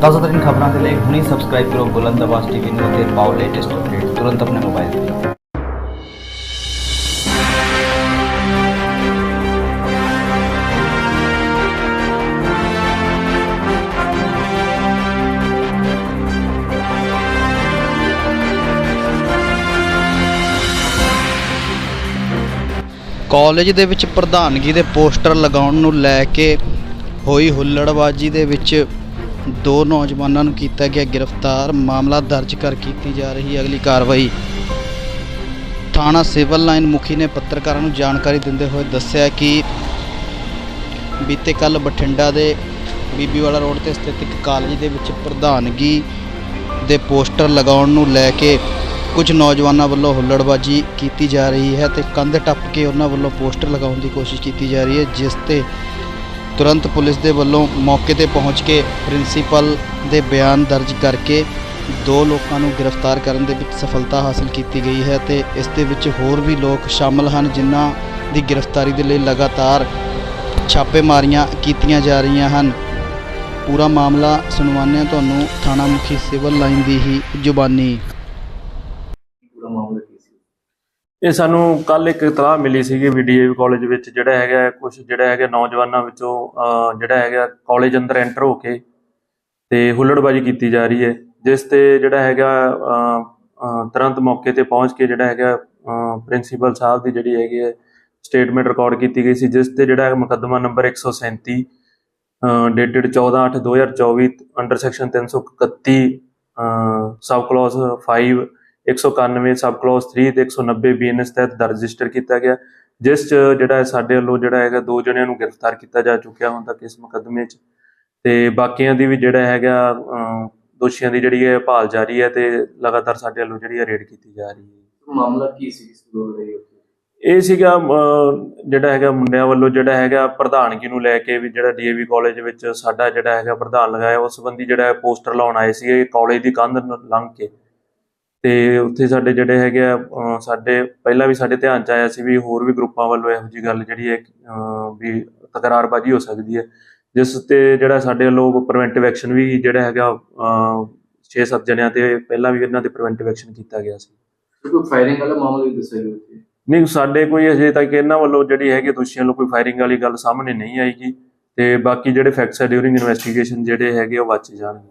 ਤਾਜ਼ਾ ਤਰੀਨ ਖਬਰਾਂ ਦੇ ਲਈ ਹੁਣੀ ਸਬਸਕ੍ਰਾਈਬ ਕਰੋ ਬੁਲੰਦ ਆਵਾਜ਼ ਟੀਵੀ ਨੂੰ ਅਤੇ ਪਾਓ ਲੇਟੈਸਟ ਅਪਡੇਟ ਤੁਰੰਤ ਆਪਣੇ ਮੋਬਾਈਲ ਤੇ। ਕਾਲਜ ਦੇ ਵਿੱਚ ਪ੍ਰਧਾਨਗੀ ਦੇ ਪੋਸਟਰ ਲਗਾਉਣ ਨੂੰ ਲੈ ਕੇ ਹੋਈ ਹੁੱਲੜਬਾਜੀ ਦੇ ਵਿੱਚ ਦੋ ਨੌਜਵਾਨਾਂ ਨੂੰ ਕੀਤਾ ਗਿਆ ਗ੍ਰਿਫਤਾਰ। ਮਾਮਲਾ ਦਰਜ ਕਰ ਕੀਤੀ ਜਾ ਰਹੀ ਅਗਲੀ ਕਾਰਵਾਈ। ਥਾਣਾ ਸਿਵਲ ਲਾਈਨ ਮੁਖੀ ਨੇ ਪੱਤਰਕਾਰਾਂ ਨੂੰ ਜਾਣਕਾਰੀ ਦਿੰਦੇ ਹੋਏ ਦੱਸਿਆ ਕਿ ਬੀਤੇ ਕੱਲ ਬਠਿੰਡਾ ਦੇ ਬੀਬੀਵਾਲਾ ਰੋਡ ਤੇ ਸਥਿਤ ਇੱਕ ਕਾਲਜ ਦੇ ਵਿੱਚ ਪ੍ਰਧਾਨਗੀ ਦੇ ਪੋਸਟਰ ਲਗਾਉਣ ਨੂੰ ਲੈ ਕੇ ਕੁਝ ਨੌਜਵਾਨਾਂ ਵੱਲੋਂ ਹੁੱਲੜਬਾਜੀ ਕੀਤੀ ਜਾ ਰਹੀ ਹੈ ਤੇ ਕੰਧ ਟੱਪ ਕੇ ਉਹਨਾਂ ਵੱਲੋਂ ਪੋਸਟਰ ਲਗਾਉਣ ਦੀ ਕੋਸ਼ਿਸ਼ ਕੀਤੀ ਜਾ ਰਹੀ ਹੈ, ਜਿਸ ਤੇ ਤੁਰੰਤ ਪੁਲਿਸ ਦੇ ਵੱਲੋਂ ਮੌਕੇ ਤੇ ਪਹੁੰਚ ਕੇ ਪ੍ਰਿੰਸੀਪਲ ਦੇ ਬਿਆਨ ਦਰਜ ਕਰਕੇ ਦੋ ਲੋਕਾਂ ਨੂੰ ਗ੍ਰਿਫਤਾਰ ਕਰਨ ਦੇ ਵਿੱਚ ਸਫਲਤਾ ਹਾਸਲ ਕੀਤੀ ਗਈ ਹੈ ਤੇ ਇਸ ਦੇ ਵਿੱਚ ਹੋਰ ਵੀ ਲੋਕ ਸ਼ਾਮਲ ਹਨ ਜਿਨ੍ਹਾਂ ਦੀ ਗ੍ਰਿਫਤਾਰੀ ਦੇ ਲਈ ਲਗਾਤਾਰ ਛਾਪੇਮਾਰੀਆਂ ਕੀਤੀਆਂ ਜਾ ਰਹੀਆਂ ਹਨ। ਪੂਰਾ ਮਾਮਲਾ ਸੁਣਵਾਉਂਦੇ ਹਾਂ ਤੁਹਾਨੂੰ ਥਾਣਾ ਮੁਖੀ ਸਿਵਲ ਲਾਈਨ ਦੀ ਹੀ ਜ਼ੁਬਾਨੀ। ਇਹ ਸਾਨੂੰ ਕੱਲ ਇੱਕ ਇਤਲਾਹ ਮਿਲੀ ਸੀਗੀ ਵੀ ਵੀਡੀਏ ਕਾਲਜ ਵਿੱਚ, ਜਿਹੜਾ ਹੈਗਾ ਕੁਝ ਜਿਹੜਾ ਹੈਗਾ ਨੌਜਵਾਨਾਂ ਵਿੱਚੋਂ ਜਿਹੜਾ ਹੈਗਾ ਕਾਲਜ ਅੰਦਰ ਐਂਟਰ ਹੋ ਕੇ ਤੇ ਹੁੱਲੜਬਾਜੀ ਕੀਤੀ ਜਾ ਰਹੀ ਹੈ, ਜਿਸ ਤੇ ਜਿਹੜਾ ਹੈਗਾ ਤੁਰੰਤ ਮੌਕੇ ਤੇ ਪਹੁੰਚ ਕੇ ਜਿਹੜਾ ਹੈਗਾ ਪ੍ਰਿੰਸੀਪਲ ਸਾਹਿਬ ਦੀ ਜਿਹੜੀ ਹੈਗੀ ਹੈ ਸਟੇਟਮੈਂਟ ਰਿਕਾਰਡ ਕੀਤੀ ਗਈ ਸੀ, ਜਿਸ ਤੇ ਜਿਹੜਾ ਹੈ ਮੁਕੱਦਮਾ number 137 dated 14/8/2024 under section 331 sub clause 5 191 sub clause 3 ਤੇ 190 ਬੀਐਨਐਸ ਤਹਿਤ ਦਰਜ ਰਜਿਸਟਰ ਕੀਤਾ ਗਿਆ ਜਿਸ ਚ ਜਿਹੜਾ ਹੈ ਸਾਡੇ ਵੱਲੋਂ ਜਿਹੜਾ ਹੈਗਾ ਦੋ ਜਣਿਆਂ ਨੂੰ ਗ੍ਰਿਫਤਾਰ ਕੀਤਾ ਜਾ ਚੁੱਕਿਆ ਹੁਣ ਤੱਕ ਇਸ ਮੁਕੱਦਮੇ 'ਚ। ਤੇ ਬਾਕੀਆਂ ਦੀ ਵੀ ਜਿਹੜਾ ਹੈਗਾ ਦੋਸ਼ੀਆਂ ਦੀ ਜਿਹੜੀ ਹੈ ਭਾਲ ਜਾਰੀ ਹੈ ਤੇ ਲਗਾਤਾਰ ਸਾਡੇ ਵੱਲੋਂ ਜਿਹੜੀ ਹੈ ਰੇਡ ਕੀਤੀ ਜਾ ਰਹੀ ਹੈ। ਮਾਮਲਾ ਕੀ ਸੀ ਇਸ ਰਹੀ ਇਹ ਸੀਗਾ ਜਿਹੜਾ ਹੈਗਾ ਮੁੰਡਿਆਂ ਵੱਲੋਂ ਜਿਹੜਾ ਹੈਗਾ ਪ੍ਰਧਾਨਗੀ ਨੂੰ ਲੈ ਕੇ ਵੀ ਜਿਹੜਾ ਡੀਏਵੀ ਕਾਲਜ ਵਿੱਚ ਸਾਡਾ ਜਿਹੜਾ ਹੈਗਾ ਪ੍ਰਧਾਨ ਲਗਾਇਆ ਉਸ ਸੰਬੰਧੀ ਜਿਹੜਾ ਪੋਸਟਰ ਲਾਉਣ ਆਏ ਸੀਗੇ ਕਾਲਜ ਦੀ ਕੰਧ ਨੂੰ ਲੰਘ ਕੇ। ਤੇ ਉੱਥੇ ਸਾਡੇ ਜਿਹੜੇ ਹੈਗੇ ਆ ਸਾਡੇ ਪਹਿਲਾਂ ਵੀ ਸਾਡੇ ਧਿਆਨ ਚ ਆਇਆ ਸੀ ਵੀ ਹੋਰ ਵੀ ਗਰੁੱਪਾਂ ਵੱਲੋਂ ਇਹੋ ਜੀ ਗੱਲ ਜਿਹੜੀ ਹੈ ਵੀ ਤਕਰਾਰਬਾਜ਼ੀ ਹੋ ਸਕਦੀ ਹੈ। ਜਿਸ ਤੇ ਜਿਹੜਾ ਸਾਡੇ ਵੱਲੋਂ ਪ੍ਰੀਵੈਂਟਿਵ ਐਕਸ਼ਨ ਵੀ ਜਿਹੜਾ ਹੈਗਾ 6-7 ਜਣਿਆਂ ਤੇ ਪਹਿਲਾਂ ਵੀ ਇਹਨਾਂ ਤੇ ਪ੍ਰੀਵੈਂਟਿਵ ਐਕਸ਼ਨ ਕੀਤਾ ਗਿਆ ਸੀ। ਕੋਈ ਫਾਇਰਿੰਗ ਵਾਲਾ ਮਾਮਲਾ ਵੀ ਦੱਸਿਆ ਗਿਆ ਨਹੀਂ ਸਾਡੇ ਕੋਈ ਅਜੇ ਤੱਕ ਇਹਨਾਂ ਵੱਲੋਂ ਜਿਹੜੀ ਹੈਗੀ ਦੋਸ਼ੀਆਂ ਵੱਲੋਂ ਕੋਈ ਫਾਇਰਿੰਗ ਵਾਲੀ ਗੱਲ ਸਾਹਮਣੇ ਨਹੀਂ ਆਈਗੀ ਤੇ ਬਾਕੀ ਜਿਹੜੇ ਫੈਕਟਸ ਹੈ ਡਿਊਰਿੰਗ ਇਨਵੈਸਟੀਗੇਸ਼ਨ ਜਿਹੜੇ ਹੈਗੇ ਉਹ ਵਾਚੇ ਜਾਣਗੇ।